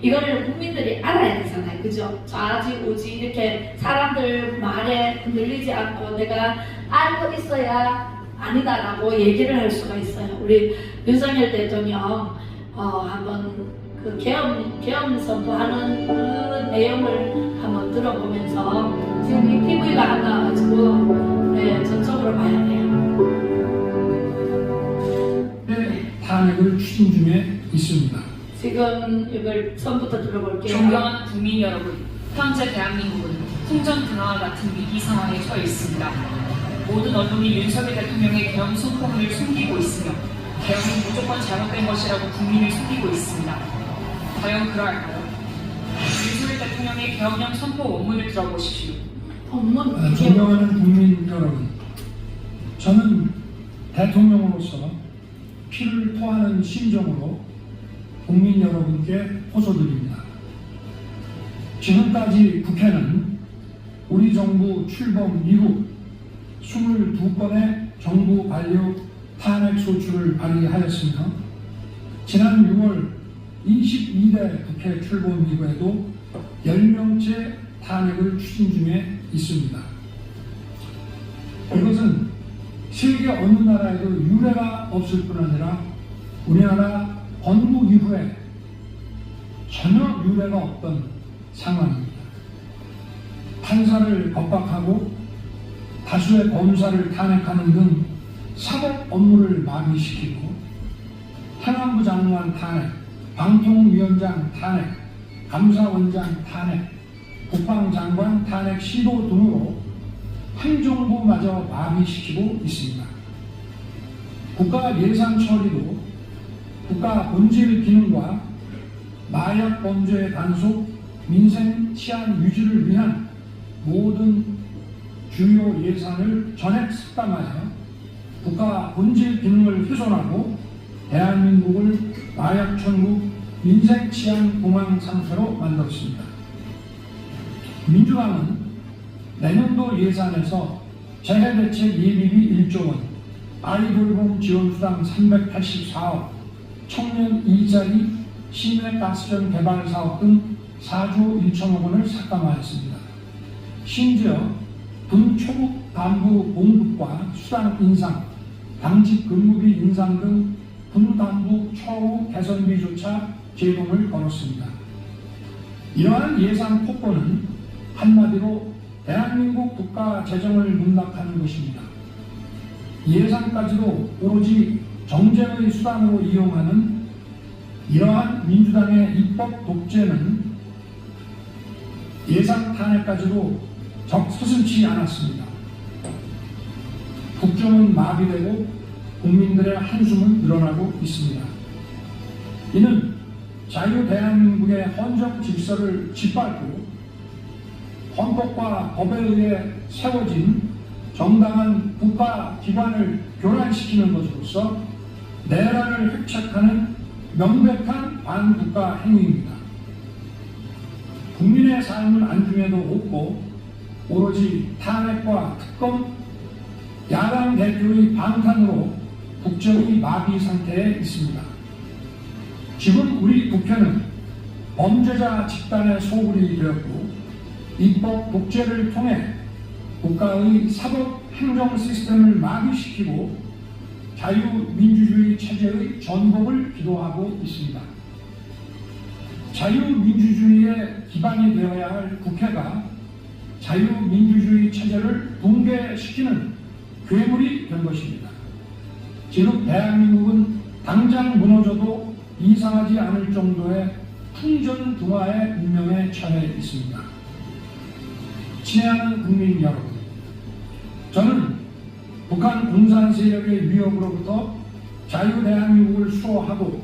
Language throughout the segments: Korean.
이거를 국민들이 알아야 되잖아요. 그죠? 좌지우지 이렇게 사람들 말에 흔들리지 않고 내가 알고 있어야 아니다라고 얘기를 할 수가 있어요. 우리 윤석열 대통령 어, 한번 그 계엄, 계엄 선포하는 그 내용을 한번 들어보면서 지금 이 TV가 안 나와가지고 네, 저쪽으로 봐야 돼요. 탄핵을 추진 중에 있습니다. 지금 이걸 처음부터 들어볼게요. 존경하는 국민 여러분, 현재 대한민국은 풍전 등화와 같은 위기 상황에 처해 있습니다. 모든 언론이 윤석열 대통령의 계엄 선포문을 숨기고 있으며 계엄은 무조건 잘못된 것이라고 국민을 숨기고 있습니다. 과연 그러할까요? 윤석열 대통령의 계엄령 선포 원문을 들어보십시오. 이게 존경하는 국민 여러분, 저는 대통령으로서 피를 토하는 심정으로 국민 여러분께 호소드립니다. 지금까지 국회는 우리 정부 출범 이후 22건의 정부 관료 탄핵 소추를 발의하였으며 지난 6월 22대 국회 출범 이후에도 10명째 탄핵을 추진 중에 있습니다. 이것은 세계 어느 나라에도 유례가 없을 뿐 아니라 우리나라 건국 이후에 전혀 유례가 없던 상황입니다. 판사를 겁박하고 다수의 검사를 탄핵하는 등 사법 업무를 마비시키고 행안부 장관 탄핵, 방통위원장 탄핵, 감사원장 탄핵, 국방장관 탄핵 시도 등으로 행정부마저 마비시키고 있습니다. 국가 예산 처리도 국가 본질 기능과 마약 범죄 단속, 민생 치안 유지를 위한 모든 주요 예산을 전액 삭감하여 국가 본질 기능을 훼손하고 대한민국을 마약 천국, 민생 치안 공황 상태로 만들었습니다. 민주당은 내년도 예산에서 재해대책 예비비 1조 원, 아이돌봄 지원수당 384억, 청년 일자리, 시내 가스전 개발 사업 등 4조 1천억 원을 삭감하였습니다. 심지어 분초급 간부 봉급과 수당 인상, 당직 근무비 인상 등 분당부 처우 개선비조차 제동을 걸었습니다. 이러한 예산 폭포는 한마디로 대한민국 국가 재정을 문낙하는 것입니다. 예산까지도 오로지 정쟁의 수단으로 이용하는 이러한 민주당의 입법 독재는 예산 탄핵까지도 적 서슴치 않았습니다. 국정은 마비되고 국민들의 한숨은 늘어나고 있습니다. 이는 자유 대한민국의 헌정 질서를 짓밟고 헌법과 법에 의해 세워진 정당한 국가 기관을 교란시키는 것으로서 내란을 획책하는 명백한 반국가 행위입니다. 국민의 삶을 안중에도 없고 오로지 탄핵과 특검, 야당 대표의 방탄으로 국정이 마비 상태에 있습니다. 지금 우리 국회는 범죄자 집단의 소굴이 되었고 입법 독재를 통해 국가의 사법 행정 시스템을 마비시키고 자유민주주의 체제의 전복을 기도하고 있습니다. 자유민주주의의 기반이 되어야 할 국회가 자유민주주의 체제를 붕괴시키는 괴물이 된 것입니다. 지금 대한민국은 당장 무너져도 이상하지 않을 정도의 풍전등화의 운명에 처해 있습니다. 친애하는 국민 여러분, 저는 북한 공산 세력의 위협으로부터 자유 대한민국을 수호하고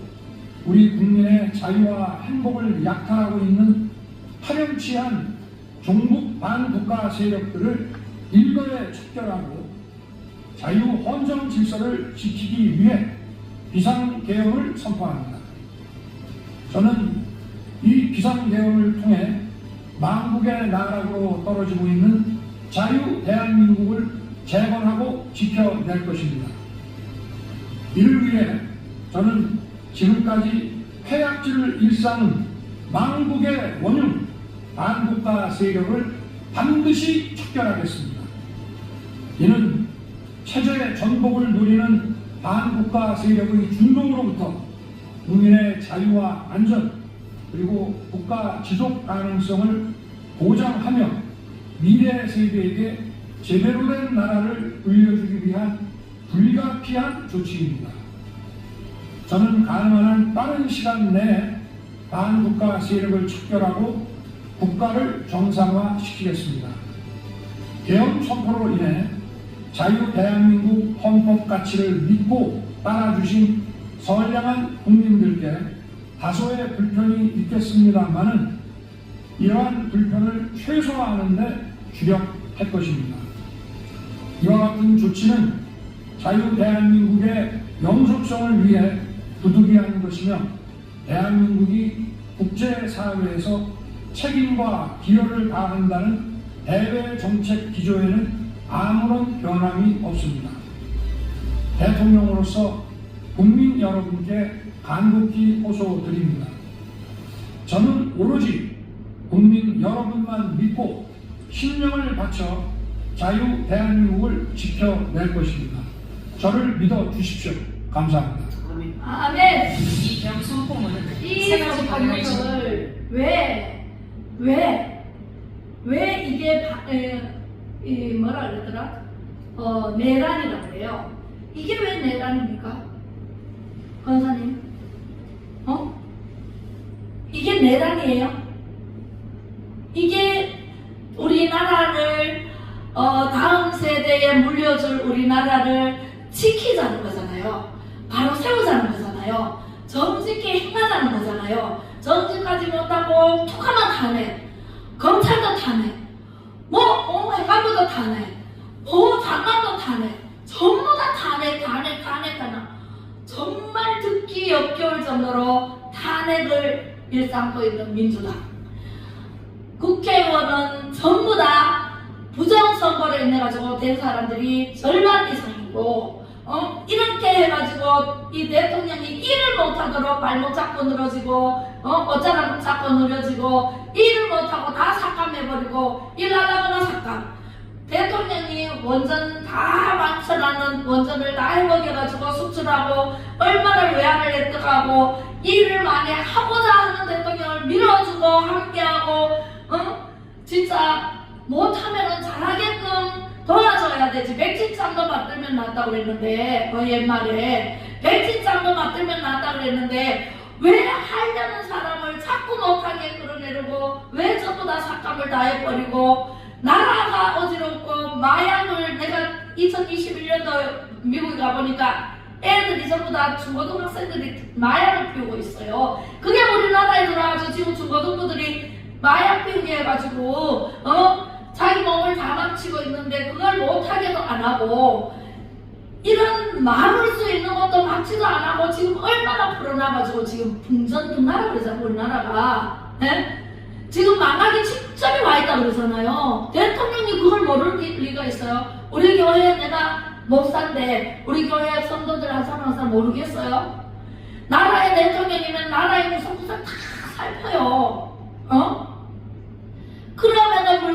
우리 국민의 자유와 행복을 약탈하고 있는 파렴치한 종북 반국가 세력들을 일거에 척결하고 자유 헌정 질서를 지키기 위해 비상계엄을 선포합니다. 저는 이 비상계엄을 통해 망국의 나락으로 떨어지고 있는 자유 대한민국을 재건하고 지켜낼 것입니다. 이를 위해 저는 지금까지 폐약질을 일삼은 망국의 원흉 반국가 세력을 반드시 척결하겠습니다. 이는 체제 전복을 노리는 반국가 세력의 준동으로부터 국민의 자유와 안전 그리고 국가 지속 가능성을 보장하며 미래 세대에게 제대로 된 나라를 물려주기 위한 불가피한 조치입니다. 저는 가능한 한 빠른 시간 내에 반국가 세력을 척결하고 국가를 정상화시키겠습니다. 계엄 선포로 인해 자유 대한민국 헌법 가치를 믿고 따라주신 선량한 국민들께 다소의 불편이 있겠습니다만은 이러한 불편을 최소화하는 데 주력할 것입니다. 이와 같은 조치는 자유 대한민국의 영속성을 위해 부득이한 것이며 대한민국이 국제사회에서 책임과 기여를 다한다는 대외 정책 기조에는 아무런 변함이 없습니다. 대통령으로서 국민 여러분께 간곡히 호소드립니다. 저는 오로지 국민 여러분만 믿고 신령을 바쳐 자유 대한민국을 지켜낼 것입니다. 저를 믿어 주십시오. 감사합니다. 아멘. 이 선포문은 이 반응을 진 방법을 왜, 왜, 왜 이게 바, 에, 이 뭐라 그러더라? 어, 내란이라고 그래요. 이게 왜 내란입니까? 권사님? 어? 이게 내란이에요? 이게 물려줄 우리나라를 지키자는 거잖아요. 바로 세우자는 거잖아요. 정직히 행하자는 거잖아요. 정직하지 못하고 툭하면 타네. 검찰도 타네. 뭐, 어, 해가부도 타네. 어, 장관도 타네. 전부 다 타네, 타네, 타네, 타네. 정말 듣기 역겨울 정도로 탄핵을 일삼고 있는 민주당. 국회의원은 전부 다 선거로 인해가지고 된 사람들이 절반 이상이고, 어? 이렇게 해가지고 이 대통령이 일을 못하도록 발목 잡고 늘어지고, 어? 어쩌라고 잡고 늘어지고, 일을 못하고 다 삭감해버리고, 일하려거나 삭감. 대통령이 원전 다 망쳐라는 원전을 다 해먹여가지고 수출하고, 얼마나 외환을 획득하고, 일을 많이 하고자 하는 대통령을 밀어주고, 함께하고, 어? 진짜 못하면은 잘하게끔 도와줘야 되지. 백지장도 맞들면 낫다고 그랬는데, 어, 옛말에. 백지장도 맞들면 낫다고 그랬는데, 왜 하려는 사람을 자꾸 못하게 끌어내리고, 왜 전부 다 삭감을 다 해버리고, 나라가 어지럽고, 마약을 내가 2021년도 미국에 가보니까, 애들이 전부 다 중고등학생들이 마약을 피우고 있어요. 그게 우리나라에 들어와서 지금 중고등부들이 마약 피우게 해가지고, 어? 자기 몸을 다 망치고 있는데 그걸 못하게도 안 하고 이런 막을 수 있는 것도 막지도 안 하고 지금 얼마나 풀어나가지고 지금 풍전풍나라 그러잖아요 우리나라가. 예? 지금 망하기 직전에 와 있다 그러잖아요. 대통령이 그걸 모를 리- 리가 있어요? 우리 교회 내가 목사인데 우리 교회 성도들 한 사람 한 사람 모르겠어요? 나라의 대통령이면 나라의 구석구석 다 살펴요 어? 그럼에도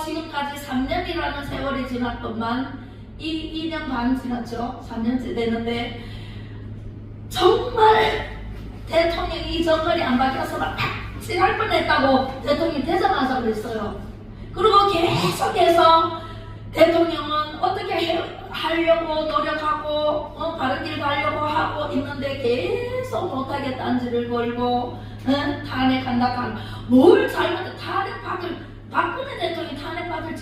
지금까지 3년이라는 세월이 지났건만 이 2년 반 지났죠. 3년째 되는데 정말 대통령이 이 정권이 안 바뀌었으면 팍질할 뻔했다고 대통령이 되자마자 그랬어요. 그리고 계속해서 대통령은 어떻게 해- 하려고 노력하고 어, 바른 길 가려고 하고 있는데 계속 못하게 딴지를 걸고 응? 탄핵한다 탄. 뭘 잘못해 탄핵 받을 박근혜 대통령이 탄핵 받을